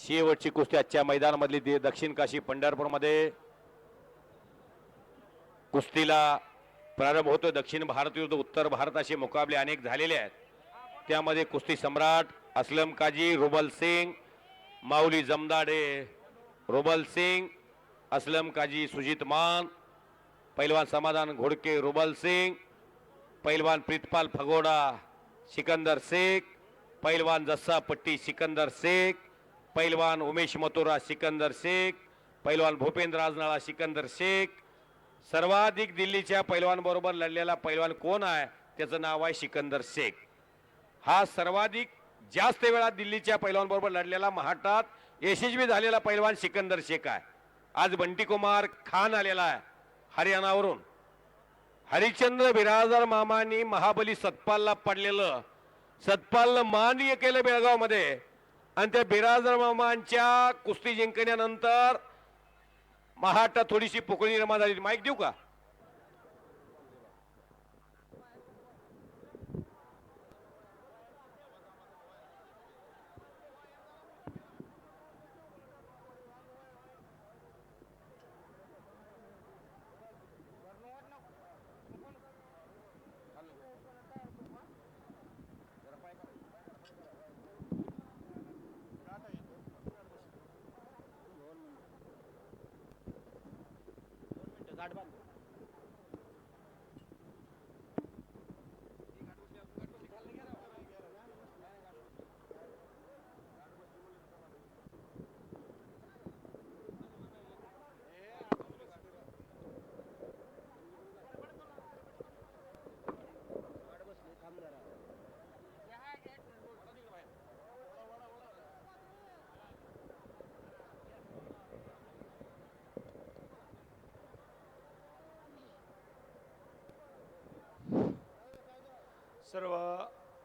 शेवटची कुस्ती आजच्या मैदानामधली ती दक्षिण काशी पंढरपूरमध्ये. कुस्तीला प्रारंभ होतो दक्षिण भारत विरुद्ध उत्तर भारत असे मुकाबले अनेक झालेले आहेत. त्यामध्ये कुस्ती सम्राट असलम काजी रुबल सिंग माऊली जमदाडे रुबल सिंग असलम काजी सुजित मान पैलवान समाधान घोडके रुबल सिंग पैलवान प्रितपाल फगोडा सिकंदर शेख पैलवान जस्सा पट्टी सिकंदर शेख पैलवान उमेश मथुरा सिकंदर शेख पैलवान भूपेंद्र आजनाळा सिकंदर शेख. सर्वाधिक दिल्लीच्या पैलवानबरोबर लढलेला पैलवान कोण आहे? त्याचं नाव आहे सिकंदर शेख. हा सर्वाधिक जास्त वेळा दिल्लीच्या पैलवानबरोबर लढलेला महाटात यशस्वी झालेला पैलवान सिकंदर शेख आहे. आज बंटी कुमार खान आलेला आहे हरियाणावरून. हरिश्चंद्र बिराजदार मामांनी महाबली सतपालला पडलेलं सतपालनं मान्य केलं बेळगावमध्ये. आणि त्या बिराजदार मामांच्या कुस्ती जिंकण्यानंतर महाराष्ट्रात थोडीशी पोकळी निर्माण झाली. माईक देऊ का? गाठ बांध सर्व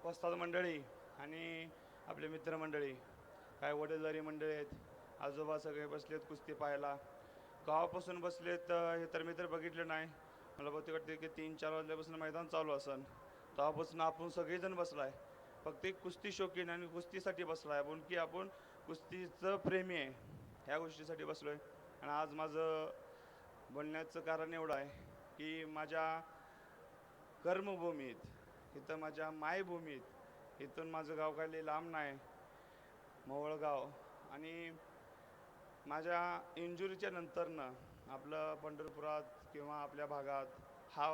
वस्ताद मंडळी आणि आपले मित्रमंडळी काय वडीलधारी मंडळी आहेत आजोबा सगळे बसलेत कुस्ती पाहायला. गावापासून बसलेत तर हे तर मी तर बघितले नाही. मला बहुतेक वाटते की तीन चार वाजल्यापासून मैदान चालू असन. तेव्हापासून आपण सगळेजण बसलाय. फक्त एक कुस्ती शौकीन आणि कुस्तीसाठी बसलाय. आपण की आपण कुस्तीचं प्रेमी आहे. ह्या गोष्टीसाठी बसलोय. आणि आज माझं बोलण्याचं कारण एवढं आहे की माझ्या कर्मभूमीत इथं माझ्या मायभूमीत इथून माझं गाव काही लांब नाही मोवळगाव. आणि माझ्या इंजुरीच्या नंतरनं आपलं पंढरपुरात किंवा आपल्या भागात हा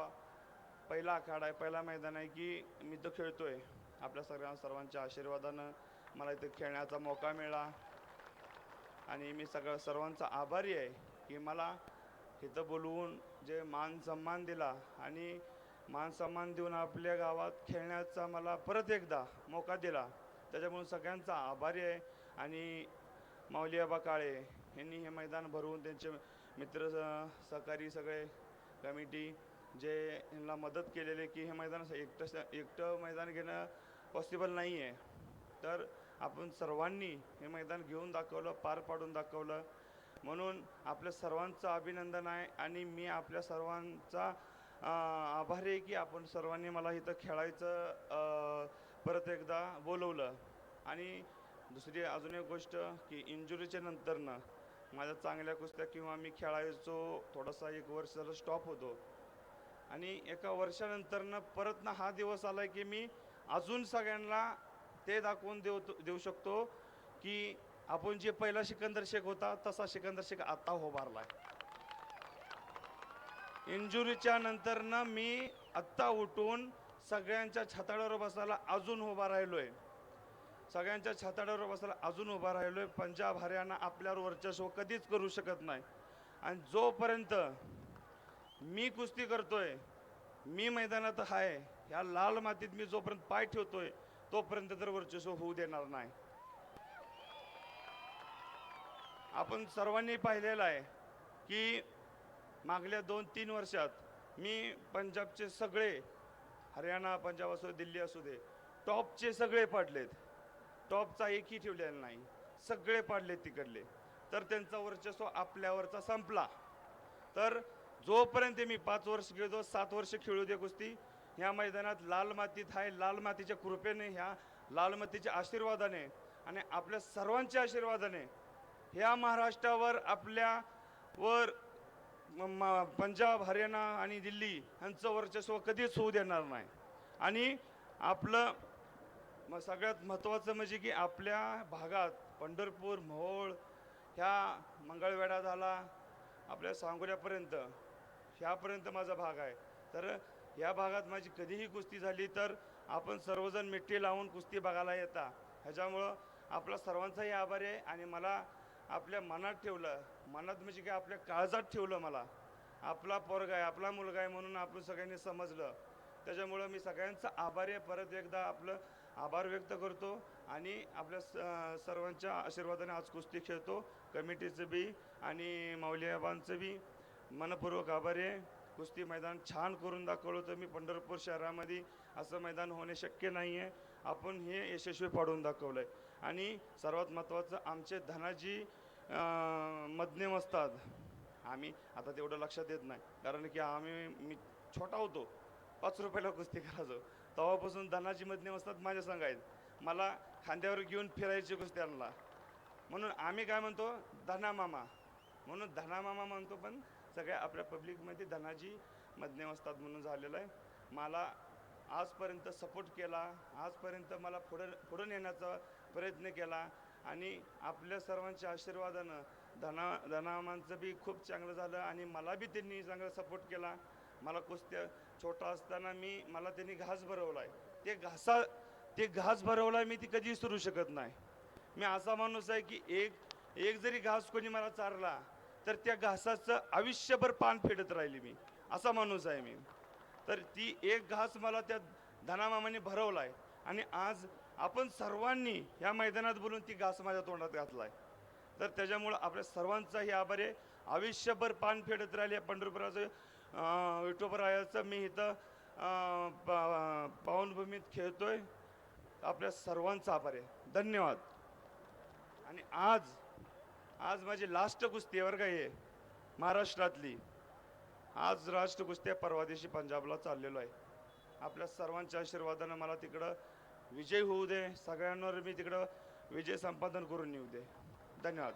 पहिला आखाडा आहे पहिला मैदान आहे की मी तो आहे आपल्या सगळ्या सर्वांच्या आशीर्वादानं मला इथं खेळण्याचा मौका मिळाला. आणि मी सगळं सर्वांचा आभारी आहे की मला इथं बोलवून जे मान सन्मान दिला. आणि मान सन्मान देऊन आपल्या गावात खेळण्याचा मला परत एकदा मौका दिला. त्याच्यामुळे सगळ्यांचा आभारी आहे. आणि माऊलीआबा काळे यांनी हे मैदान भरवून त्यांचे मित्र सहकारी सगळे कमिटी जे यांना मदत केलेले की हे मैदान असं एकटं एकटं मैदान घेणं पॉसिबल नाही आहे तर आपण सर्वांनी हे मैदान घेऊन दाखवलं पार पाडून दाखवलं. म्हणून आपल्या सर्वांचं अभिनंदन आहे आणि मी आपल्या सर्वांचा आभारी आहे की आपण सर्वांनी मला इथं खेळायचं परत एकदा बोलवलं. आणि दुसरी अजून एक गोष्ट की इंजुरीच्या नंतरनं माझ्या चांगल्या कुस्त्या किंवा मी खेळायचो थोडासा एक वर्ष स्टॉप होतो. आणि एका वर्षानंतरनं परत ना हा दिवस आला की मी अजून सगळ्यांना ते दाखवून देऊ देऊ शकतो की आपण जे पहिला सिकंदर शेख होता तसा सिकंदर शेख आता आहे इंजुरीच्या नंतरनं मी आत्ता उठून सगळ्यांच्या छाताडावर बसायला अजून उभा राहिलो आहे सगळ्यांच्या छाताडावर बसायला अजून उभा राहिलो आहे पंजाब हरियाणा आपल्यावर वर्चस्व कधीच करू शकत नाही. आणि जोपर्यंत मी कुस्ती करतोय मी मैदानात आहे ह्या लाल मातीत मी जोपर्यंत पाय ठेवतोय तोपर्यंत तर वर्चस्व होऊ देणार नाही. आपण सर्वांनी पाहिलेलं आहे की मागल्या दोन तीन वर्षात मी पंजाबचे सगळे हरियाणा पंजाब असो दिल्ली असू दे टॉपचे सगळे पाडलेत. टॉपचा एकही ठेवलेला नाही. सगळे पाडलेत तिकडले. तर त्यांचा वर्चस्व आपल्यावरचा संपला. तर जोपर्यंत मी पाच वर्ष खेळतो सात वर्ष खेळू दे कुस्ती ह्या मैदानात लाल मातीत आहे लाल मातीच्या कृपेने ह्या लाल मातीच्या आशीर्वादाने आणि आपल्या सर्वांच्या आशीर्वादाने ह्या महाराष्ट्रावर आपल्या वर म- पंजाब हरियाणा आणि दिल्ली यांचं वर्चस्व कधीच होऊ देणार नाही. आणि आपलं मग सगळ्यात महत्त्वाचं म्हणजे की आपल्या भागात पंढरपूर मोहोळ ह्या मंगळवेढा झाला आपल्या सांगोल्यापर्यंत ह्यापर्यंत माझा भाग आहे. तर ह्या भागात माझी कधीही कुस्ती झाली तर आपण सर्वजण मिठी लावून कुस्ती बघायला येता. ह्याच्यामुळं आपला सर्वांचाही आभार आहे आणि मला आपल्या मनात ठेवलं मनात म्हणजे काय आपल्या काळजात ठेवलं मला. आपला पोरगा आहे आपला मुलगा आहे म्हणून आपण सगळ्यांनी समजलं. त्याच्यामुळं मी सगळ्यांचा आभारी आहे. परत एकदा आपलं आभार व्यक्त करतो आणि आपल्या स- सर्वांच्या आशीर्वादाने आज कुस्ती खेळतो. कमिटीचं बी आणि माऊलीबांचं बी मनपूर्वक आभारी आहे. कुस्ती मैदान छान करून दाखवलं तर मी पंढरपूर शहरामध्ये. असं मैदान होणे शक्य नाही आहे. आपण हे यशस्वी पाडून दाखवलं आहे आणि सर्वात महत्त्वाचं आमचे धनाजी मधनेम असतात. आम्ही आता तेवढं लक्षात येत नाही. कारण की आम्ही मी छोटा होतो. पाच रुपयाला कुस्ती करायचो. तेव्हापासून धनाची मधनेम असतात माझ्या संघ आहेत. मला खांद्यावर घेऊन फिरायची कुस्त्यांना म्हणून आम्ही काय म्हणतो? धना मामा. म्हणून धना मामा म्हणतो पण सगळ्या आपल्या पब्लिकमध्ये धनाजी मधनेम असतात म्हणून झालेलं आहे. मला आजपर्यंत सपोर्ट केला. आजपर्यंत मला पुढं पुढं नेण्याचा प्रयत्न केला. आणि आपल्या सर्वांच्या आशीर्वादानं धना धनामांचं बी खूप चांगलं झालं आणि मला बी त्यांनी चांगला सपोर्ट केला. मला कुस्त्या छोटा असताना मी मला त्यांनी घास भरवला आहे ते घासा ते घास भरवला आहे मी ती कधीही सुरू शकत नाही. मी असा माणूस आहे की एक एक जरी घास कोणी मला चारला तर त्या घासाचं आयुष्यभर पान फेडत राहिली मी. असा माणूस आहे मी. तर ती एक घास मला त्या धनामामाने भरवला आहे आणि आज आपण सर्वांनी ह्या मैदानात बोलून ती घास माझ्या तोंडात घातला आहे तर त्याच्यामुळं आपल्या सर्वांचाही आभार आहे. आयुष्यभर पान फेडत राहिले पंढरपुराचं विठोबरायाचं. मी इथं अं, पा- पावनभूमीत खेळतोय. आपल्या सर्वांचा आभार आहे. धन्यवाद. आणि आज आज माझी लास्ट कुस्ती आहे महाराष्ट्रातली. आज राष्ट्र कुस्त्या परवा दिवशी पंजाबला चाललेलो आहे. आपल्या सर्वांच्या आशीर्वादानं मला तिकडं विजय होऊ दे. सगळ्यांवर मी तिकडं विजय संपादन करून येऊ दे. धन्यवाद.